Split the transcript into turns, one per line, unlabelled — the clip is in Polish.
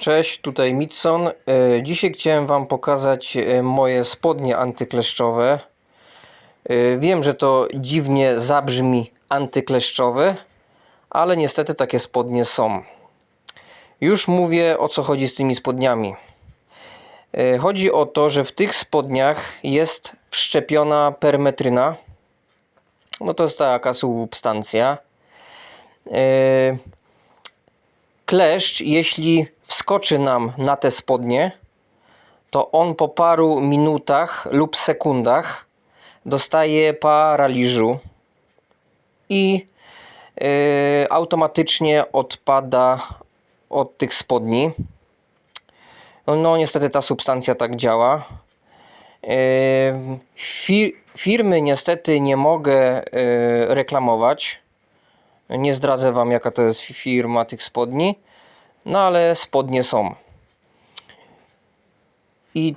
Cześć, tutaj Mitson. E, Dzisiaj chciałem Wam pokazać e, moje spodnie antykleszczowe. E, Wiem, że to dziwnie zabrzmi antykleszczowe, ale niestety takie spodnie są. Już mówię o co chodzi z tymi spodniami. Chodzi o to, że w tych spodniach jest wszczepiona permetryna. No to jest taka substancja. Kleszcz, jeśli wskoczy nam na te spodnie, to on po paru minutach lub sekundach dostaje paraliżu i yy, automatycznie odpada od tych spodni. No, niestety ta substancja tak działa. Fir- firmy niestety nie mogę yy, reklamować. Nie zdradzę Wam, jaka to jest firma tych spodni, no ale spodnie są. I